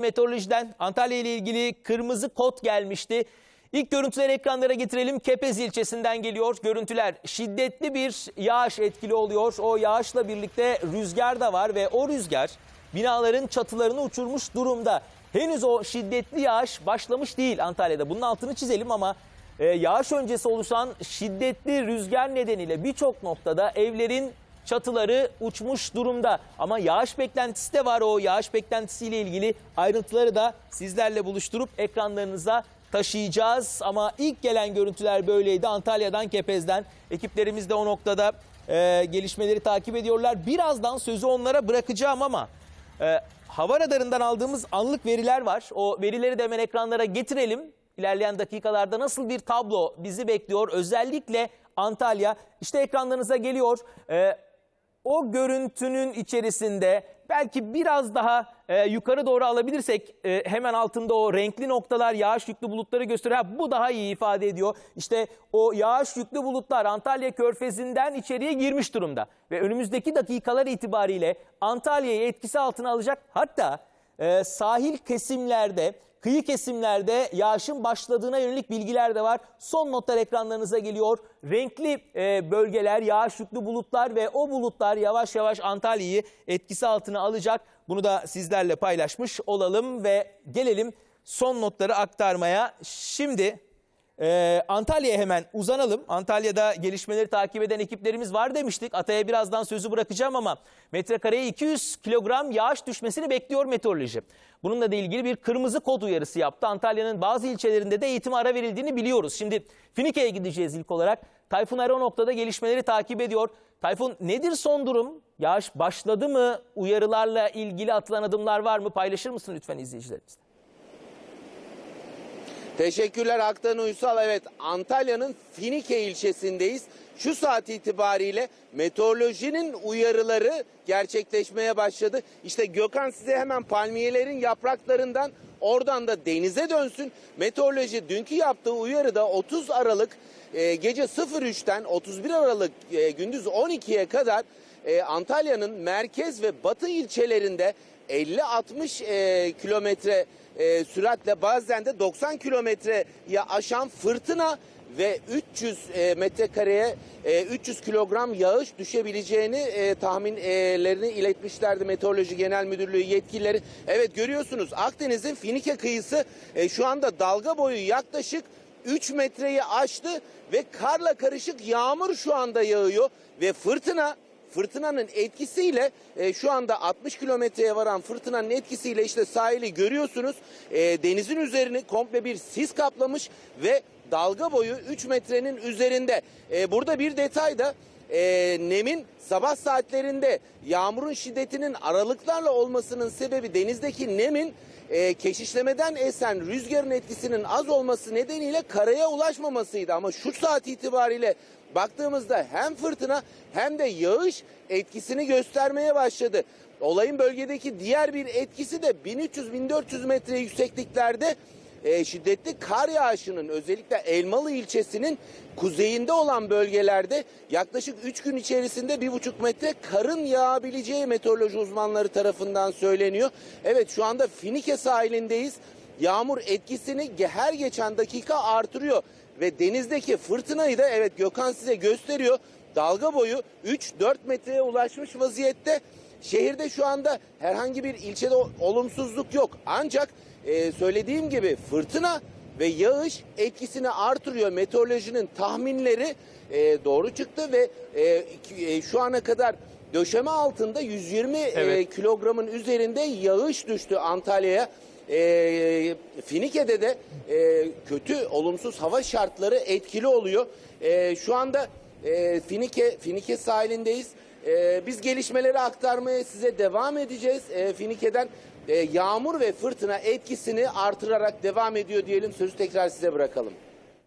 Meteorolojiden Antalya ile ilgili kırmızı kod gelmişti. İlk görüntüleri ekranlara getirelim. Kepez ilçesinden geliyor. Görüntüler şiddetli bir yağış etkili oluyor. O yağışla birlikte rüzgar da var ve o rüzgar binaların çatılarını uçurmuş durumda. Henüz o şiddetli yağış başlamış değil Antalya'da. Bunun altını çizelim ama e, yağış öncesi oluşan şiddetli rüzgar nedeniyle birçok noktada evlerin çatıları uçmuş durumda. Ama yağış beklentisi de var o yağış beklentisiyle ilgili ayrıntıları da sizlerle buluşturup ekranlarınıza taşıyacağız. Ama ilk gelen görüntüler böyleydi Antalya'dan Kepez'den. Ekiplerimiz de o noktada e, gelişmeleri takip ediyorlar. Birazdan sözü onlara bırakacağım ama e, hava radarından aldığımız anlık veriler var. O verileri de hemen ekranlara getirelim. İlerleyen dakikalarda nasıl bir tablo bizi bekliyor? Özellikle Antalya işte ekranlarınıza geliyor. Ee, o görüntünün içerisinde belki biraz daha e, yukarı doğru alabilirsek e, hemen altında o renkli noktalar yağış yüklü bulutları gösteriyor. Bu daha iyi ifade ediyor. İşte o yağış yüklü bulutlar Antalya Körfezi'nden içeriye girmiş durumda. Ve önümüzdeki dakikalar itibariyle Antalya'yı etkisi altına alacak. Hatta e, sahil kesimlerde, kıyı kesimlerde yağışın başladığına yönelik bilgiler de var. Son notlar ekranlarınıza geliyor. Renkli e, bölgeler, yağış yüklü bulutlar ve o bulutlar yavaş yavaş Antalya'yı etkisi altına alacak. Bunu da sizlerle paylaşmış olalım ve gelelim son notları aktarmaya. Şimdi ee, Antalya'ya hemen uzanalım. Antalya'da gelişmeleri takip eden ekiplerimiz var demiştik. Atay'a birazdan sözü bırakacağım ama metrekareye 200 kilogram yağış düşmesini bekliyor meteoroloji. Bununla da ilgili bir kırmızı kod uyarısı yaptı. Antalya'nın bazı ilçelerinde de eğitim ara verildiğini biliyoruz. Şimdi Finike'ye gideceğiz ilk olarak. Tayfun Ero noktada gelişmeleri takip ediyor. Tayfun nedir son durum? Yağış başladı mı? Uyarılarla ilgili atılan adımlar var mı? Paylaşır mısın lütfen izleyicilerimizle? Teşekkürler Aktan Uysal. Evet Antalya'nın Finike ilçesindeyiz. Şu saat itibariyle meteorolojinin uyarıları gerçekleşmeye başladı. İşte Gökhan size hemen palmiyelerin yapraklarından oradan da denize dönsün. Meteoroloji dünkü yaptığı uyarıda 30 Aralık e, gece 03'ten 31 Aralık e, gündüz 12'ye kadar e, Antalya'nın merkez ve batı ilçelerinde 50-60 e, kilometre e, süratle bazen de 90 kilometreye aşan fırtına ve 300 e, metrekareye e, 300 kilogram yağış düşebileceğini e, tahminlerini iletmişlerdi Meteoroloji Genel Müdürlüğü yetkilileri. Evet görüyorsunuz Akdeniz'in Finike kıyısı e, şu anda dalga boyu yaklaşık 3 metreyi aştı ve karla karışık yağmur şu anda yağıyor ve fırtına fırtınanın etkisiyle e, şu anda 60 kilometreye varan fırtınanın etkisiyle işte sahili görüyorsunuz. E, denizin üzerini komple bir sis kaplamış ve dalga boyu 3 metrenin üzerinde. E, burada bir detay da e, nemin sabah saatlerinde yağmurun şiddetinin aralıklarla olmasının sebebi denizdeki nemin e, keşişlemeden esen rüzgarın etkisinin az olması nedeniyle karaya ulaşmamasıydı. Ama şu saat itibariyle baktığımızda hem fırtına hem de yağış etkisini göstermeye başladı. Olayın bölgedeki diğer bir etkisi de 1300-1400 metre yüksekliklerde e, şiddetli kar yağışının özellikle Elmalı ilçesinin kuzeyinde olan bölgelerde yaklaşık 3 gün içerisinde 1,5 metre karın yağabileceği meteoroloji uzmanları tarafından söyleniyor. Evet şu anda Finike sahilindeyiz. Yağmur etkisini her geçen dakika artırıyor ve denizdeki fırtınayı da evet Gökhan size gösteriyor. Dalga boyu 3-4 metreye ulaşmış vaziyette. Şehirde şu anda herhangi bir ilçede olumsuzluk yok. Ancak e, söylediğim gibi fırtına ve yağış etkisini artırıyor. Meteorolojinin tahminleri e, doğru çıktı ve e, e, şu ana kadar döşeme altında 120 e, Evet. kilogramın üzerinde yağış düştü Antalya'ya. E, Finike'de de e, kötü olumsuz hava şartları etkili oluyor. E, şu anda e, Finike Finike sahilindeyiz. E, biz gelişmeleri aktarmaya size devam edeceğiz. E, Finike'den e, yağmur ve fırtına etkisini artırarak devam ediyor diyelim. Sözü tekrar size bırakalım.